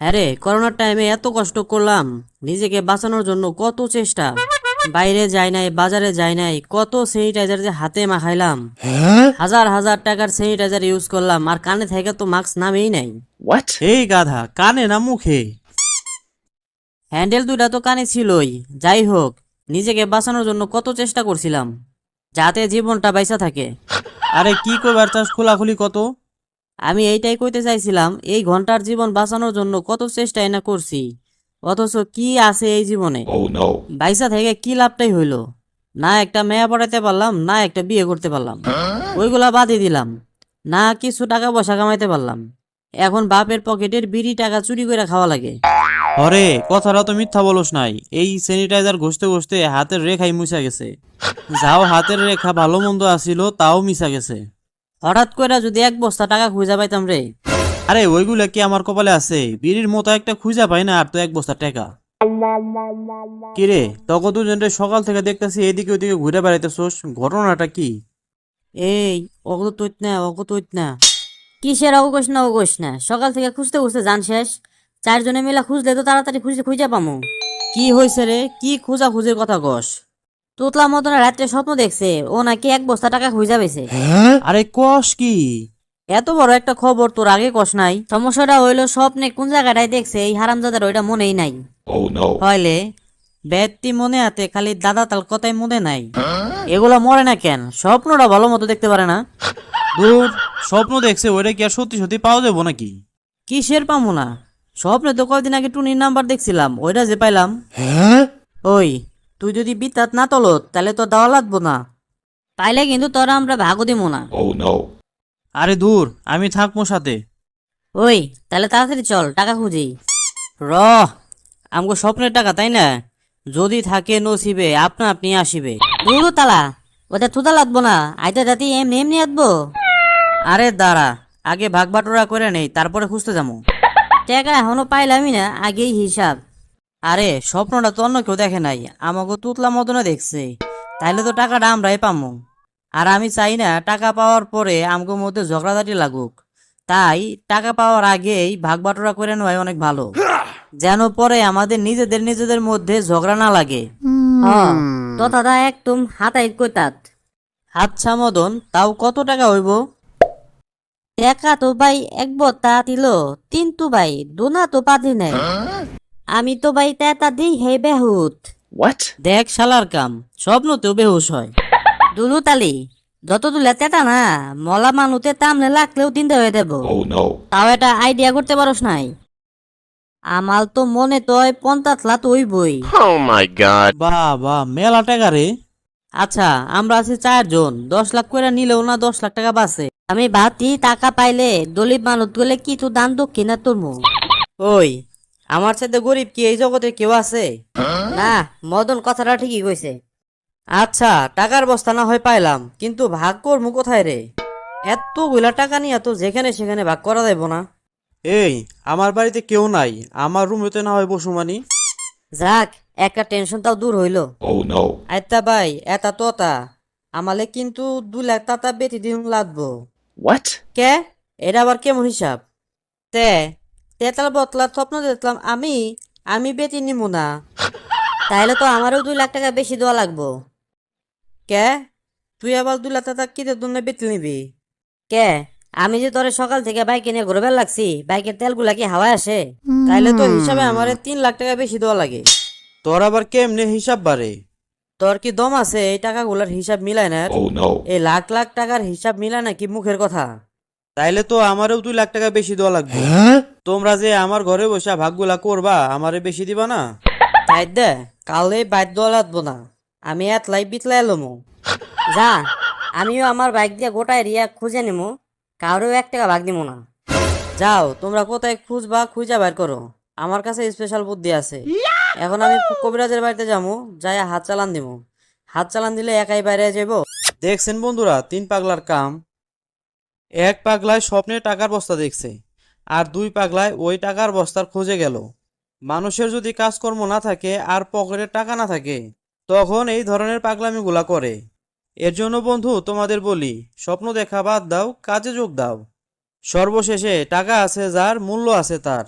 হ্যাঁ রে করোনার টাইমে এত কষ্ট করলাম নিজেকে বাঁচানোর জন্য কত চেষ্টা। বাইরে যাই নাই বাজারে যাই নাই কত স্যানিটাইজার যে হাতে মাখাইলাম। হাজার হাজার টাকার স্যানিটাইজার ইউজ করলাম আর কানে থেকে তো মাস্ক নামেই নাই। এই গাধা কানে না মুখে? হ্যান্ডেল দুটা তো কানে ছিলই যাই হোক নিজেকে বাঁচানোর জন্য কত চেষ্টা করছিলাম যাতে জীবনটা বাইসা থাকে। আরে কি করবার চাস খোলাখুলি কত? আমি এইটাই কইতে চাইছিলাম এই ঘণ্টার জীবন বাঁচানোর জন্য কত চেষ্টাই না করছি। অথচ কি আছে এই জীবনে? Oh বাইসা থেকে কি লাভটাই হইল? না একটা মেয়া পড়াইতে পারলাম না একটা বিয়ে করতে পারলাম। ওইগুলা বাদই দিলাম না কিছু টাকা পয়সা কামাইতে পারলাম। এখন বাপের পকেটের বিড়ি টাকা চুরি করে খাওয়া লাগে। অরে কথাটা তো মিথ্যা বলস নাই। এই স্যানিটাইজার ঘষতে ঘষতে হাতের রেখাই মুছা গেছে। যাও হাতের রেখা ভালো মন্দ আসিল তাও মিশা গেছে। হঠাৎ করে যদি এক বস্তা টাকা খুঁজা পাইতাম রে। আরে ওইগুলা কি আমার কপালে আছে? বিড়ির মতো একটা খুঁজা পাই না আর তো এক বস্তা টাকা। কিরে তখন দুজনরে সকাল থেকে দেখতেছি এদিকে ওইদিকে ঘুরে বেড়াইতেছোস ঘটনাটা কি? এই অগত তৈত না অগত তৈত না। কিসের অগোস না অগোস না। সকাল থেকে খুঁজতে খুঁজতে জান শেষ। চারজনে মিলা খুঁজলে তো তাড়াতাড়ি খুঁজে খুঁজে পামু। কি হয়েছে রে? কি খোঁজা খুঁজের কথা কস? তোতলা মতন রাত্রে স্বপ্ন দেখছে ও নাকি এক বস্তা টাকা খুঁজা পেয়েছে। আরে কস কি? এত বড় একটা খবর তোর আগে কস নাই। সমস্যাটা হইল স্বপ্নে কোন জায়গাটায় দেখছে এই হারামজাদার ওইটা মনেই নাই। Oh. হইলে? ব্যক্তি মনে আতে খালি দাদা তাল কথাই মনে নাই। এগুলা মরে না কেন? স্বপ্নটা ভালো মতো দেখতে পারে না। দূর স্বপ্ন দেখছে ওইটা কি আর সত্যি সত্যি পাওয়া যাব নাকি? কিসের পামু না? স্বপ্নে তো কয়দিন আগে টুনির নাম্বার দেখছিলাম ওইটা যে পাইলাম। ওই তুই যদি বিদ্যাত না তলত তাহলে তো দেওয়া লাগবো না। পাইলে কিন্তু তোরা আমরা ভাগও দিব না। Oh no. আরে দূর আমি থাকব সাথে। ওই তাহলে তাড়াতাড়ি চল টাকা খুঁজি। র আমগো স্বপ্নের টাকা তাই না? যদি থাকে নসিবে আপনা আপনি আসিবে। দুরু তালা ওটা থুতা লাগবো না আইতে জাতি এমনি এমনি আসব আরে দাঁড়া আগে ভাগ বাটোরা করে নেই তারপরে খুঁজতে যাব টাকা এখনও পাইলামই না আগেই হিসাব। আরে স্বপ্নটা তো অন্য কেউ দেখে নাই। আমাকে তুতলা মদনে দেখছে। তাইলে তো টাকাটা আমরাই পামো। আর আমি চাই না টাকা পাওয়ার পরে আমগো মধ্যে ঝগড়াঝাটি লাগুক। তাই টাকা পাওয়ার আগেই ভাগ বাটোরা করে নেওয়াই অনেক ভালো। যেন পরে আমাদের নিজেদের নিজেদের মধ্যে ঝগড়া না লাগে। তো দাদা একদম হাতাই কইতাত আচ্ছা মদন তাও কত টাকা হইব? একা তো ভাই এক বত্তা দিল কিন্তু ভাই দোনা তো পাতি নাই। আমি তো ভাই তেতা দিই হে বেহুত। What? দেখ শালার কাম স্বপ্ন তো বেহুশ হয়। দুলু তালি যত দুলে তেতা না মলা মানুতে তামলে লাগলেও তিনটে হয়ে দেব। Oh. তাও এটা আইডিয়া করতে পারোস নাই। আমাল তো মনে তো পঞ্চাশ লাখ বই god. বাহ বাহ মেলা টাকা রে। আচ্ছা আমরা আছি চারজন দশ লাখ করে নিলেও না দশ লাখ টাকা বাঁচে। আমি ভাতি টাকা পাইলে দলিত মানুষ গেলে কিছু দান দক্ষিণা তুলমু। ওই আমার সাথে গরিব কি এই জগতে কেউ আছে? না মদন কথাটা ঠিকই কইছে। আচ্ছা টাকার বস্তা না হয় পাইলাম কিন্তু ভাগ করমু কোথায় রে? এতগুলা টাকা নিয়ে তো যেখানে সেখানে ভাগ করা যাইব না। এই আমার বাড়িতে কেউ নাই আমার রুমেতে না হয় বসুমানি। যাক একটা টেনশন তাও দূর হইল। Oh. আইতা ভাই এটা তোতা আমালে কিন্তু দু লাখ টাকা বেটি দিন লাগবো। What? কে? এটা আবার কেমন হিসাব? তে তেতাল বতলা স্বপ্ন দেখলাম আমি আমি বেটি নিমু না। তাইলে তো আমারও দুই লাখ টাকা বেশি দেওয়া লাগবো। কে? তুই আবার দুই লাখ টাকা কিতে জন্য বেটি নিবি? কে? আমি যে তোরে সকাল থেকে বাইক কিনে ঘুরবে লাগছি বাইকের তেলগুলা কি হাওয়ায় আসে? তাইলে তো হিসাবে আমারে তিন লাখ টাকা বেশি দেওয়া লাগে। তোর আবার কেমনে হিসাব বাড়ে? তোর কি দম আছে? এই টাকাগুলার হিসাব মিলায় না? Oh এই লাখ লাখ টাকার হিসাব মিলায় নাকি মুখের কথা? তাইলে তো আমারও দুই লাখ টাকা বেশি দেওয়া লাগবে। তোমরা যে আমার ঘরে বসে ভাগগুলা করবা আমারে বেশি দিবা না? তাই দে কালে বাধ্য লাগবো না। আমি এত লাই বিতলাই এলোমো যা আমিও আমার বাইক দিয়ে গোটায় রিয়া খুঁজে নিমু। কারোও এক টাকা ভাগ দিমু না। যাও তোমরা কোথায় খুঁজবা খুঁজা বের করো। আমার কাছে স্পেশাল বুদ্ধি আছে। এখন আমি কবিরাজের বাড়িতে যাব যাই হাত চালান দিমু। হাত চালান দিলে একাই বাইরে যাব দেখছেন বন্ধুরা তিন পাগলার কাম। এক পাগলায় স্বপ্নে টাকার বস্তা দেখছে, আর দুই পাগলায় ওই টাকার বস্তার খোঁজে গেল। মানুষের যদি কাজকর্ম না থাকে আর পকেটে টাকা না থাকে, তখন এই ধরনের পাগলামিগুলা করে। এর জন্য বন্ধু, তোমাদের বলি, স্বপ্ন দেখা বাদ দাও, কাজে যোগ দাও। সর্বশেষে টাকা আছে যার, মূল্য আছে তার।